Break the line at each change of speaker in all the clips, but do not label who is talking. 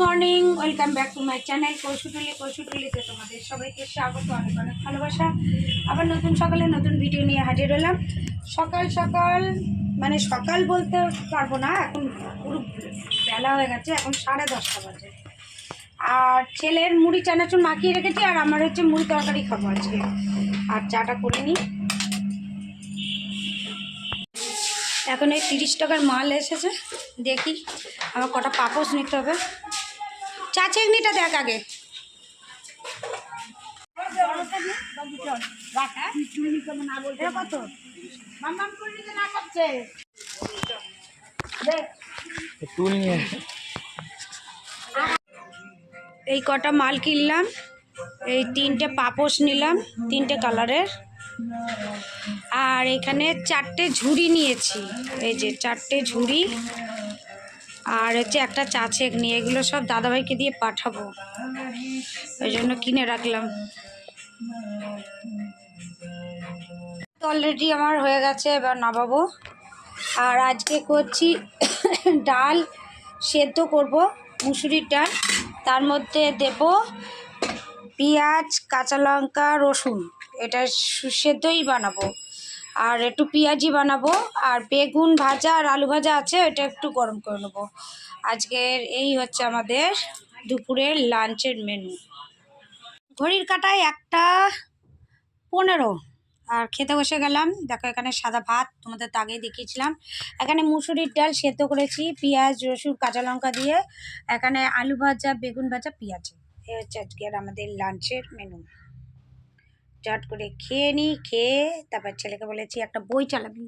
Morning welcome back to my channel Kousutuli কৌশুটুলিতে তোমাদের সবাইকে স্বাগত, অনেক অনেক ভালোবাসা। আবার নতুন সকালে নতুন ভিডিও নিয়ে হাজির হলাম। সকাল সকাল মানে সকাল বলতে পারব না, এখন পুরো বেলা হয়ে গেছে, এখন সাড়ে দশটা বাজে। আর ছেলের মুড়ি, চানাচুর মাখিয়ে রেখেছি, আর আমার হচ্ছে মুড়ি তরকারি খাব আজকে। আর চাটা করে নিই। এখন এই তিরিশ টাকার মাল এসেছে, দেখি। আমার কটা পাপোশ নিতে হবে। চা চেকনিটা দেখ আগে। এই কটা মাল কিনলাম এই তিনটে পাপোশ নিলাম তিনটে কালারের। আর এখানে চারটে ঝুড়ি নিয়েছি এই যে চারটে ঝুড়ি। আর হচ্ছে একটা চা ছেক নিয়ে এগুলো সব দাদাভাইকে দিয়ে পাঠাবো। ওই জন্য কিনে রাখলাম। অলরেডি আমার হয়ে গেছে এবার নামাবো। আর আজকে করছি ডাল সেদ্ধ করব, মুসুরির ডাল। তার মধ্যে দেব পেঁয়াজ, কাঁচা লঙ্কা, রসুন। এটা সু- সেদ্ধই বানাবো। আর একটু পেঁয়াজি বানাবো, আর বেগুন ভাজা আর আলু ভাজা আছে এটা একটু গরম করে নেব। আজকের এই হচ্ছে আমাদের দুপুরের লাঞ্চের মেনু ঘড়ির কাটায় একটা পনেরো, আর খেতে বসে গেলাম। দেখো এখানে সাদা ভাত, তোমাদের তো আগেই দেখিয়েছিলাম। এখানে মুসুরির ডাল সেদ্ধ করেছি, পেঁয়াজ, রসুন, কাঁচা লঙ্কা দিয়ে। এখানে আলু ভাজা, বেগুন ভাজা, পেঁয়াজ। এই হচ্ছে আজকের আমাদের লাঞ্চের মেনু চট করে খেয়ে নিই, খেয়ে তারপর ছেলেকে বলেছি, একটা বই চালাবি।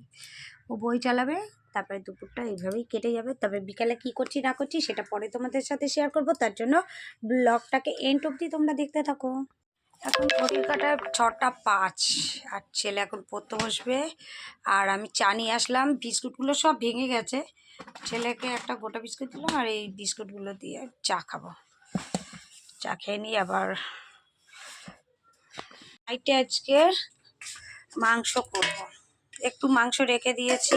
ও বই চালাবে, তারপরে দুপুরটা এইভাবেই কেটে যাবে। তবে বিকালে কি করছি, না করছি, সেটা পরে তোমাদের সাথে শেয়ার করব। তার জন্য ব্লগটাকে এন্ড অবধি তোমরা দেখতে থাকো। এখন ঘড়ির ছটা পাঁচ, আর ছেলে এখন পড়তে বসবে। আর আমি চা নিয়ে আসলাম, বিস্কুটগুলো সব ভেঙে গেছে। ছেলেকে একটা গোটা বিস্কুট দিলাম, আর এই বিস্কুটগুলো দিয়ে চা খাব। চা খেয়ে নিই আবার নাইটে আজকে মাংস করব। একটু মাংস রেখে দিয়েছি।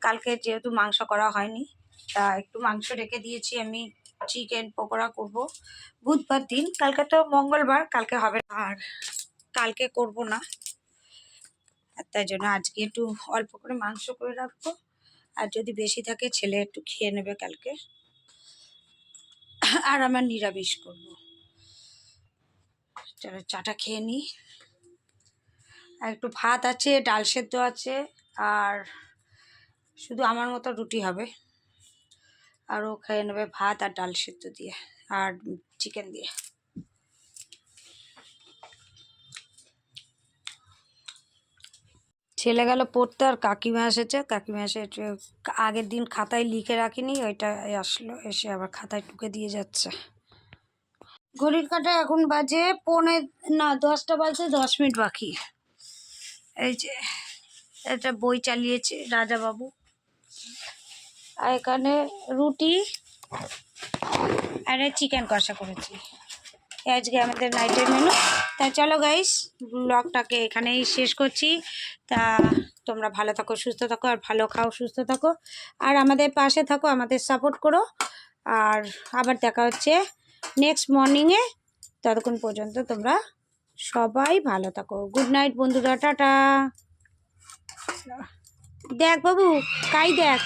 কালকে যেহেতু মাংস করা হয়নি, তা একটু মাংস রেখে দিয়েছি আমি। চিকেন পকোড়া করব। বুধবার দিন, কালকে তো মঙ্গলবার, কালকে হবে। আর কালকে করব না। আর তাই জন্য আজকে একটু অল্প করে মাংস করে রাখব। আর যদি বেশি থাকে, ছেলে একটু খেয়ে নেবে কালকে। আর আমার নিরামিষ করব। চলো চাটা খেয়ে নিই। আর একটু ভাত আছে, ডাল সেদ্ধ আছে, আর শুধু আমার মতো রুটি হবে। আর ও খেয়ে নেবে ভাত আর ডাল সেদ্ধ দিয়ে, আর চিকেন দিয়ে। ছেলে গেল পড়তে আর কাকিমা এসেছে। কাকিমা এসে আগের দিন খাতায় লিখে রাখিনি ওইটা আসলো, এসে আবার খাতায় টুকে দিয়ে যাচ্ছে। ঘড়ির কাটা এখন বাজে পৌনে, না, দশটা বাজে দশ মিনিট বাকি। এই যে, একটা বই চালিয়েছে রাজাবাবু। আর এখানে রুটি আর চিকেন কষা করেছি। আজকে আমাদের নাইটের মেনু তা চলো গাইস ব্লগটাকে এখানেই শেষ করছি। তা তোমরা ভালো থাকো, সুস্থ থাকো, আর ভালো খাও, সুস্থ থাকো। আর আমাদের পাশে থাকো, আমাদের সাপোর্ট করো। আর আবার দেখা হচ্ছে নেক্সট মর্নিংয়ে ততক্ষণ পর্যন্ত তোমরা সবাই ভালো থাকো। গুড নাইট বন্ধুরা, টাটা। দেখ বাবু, কাই দেখ?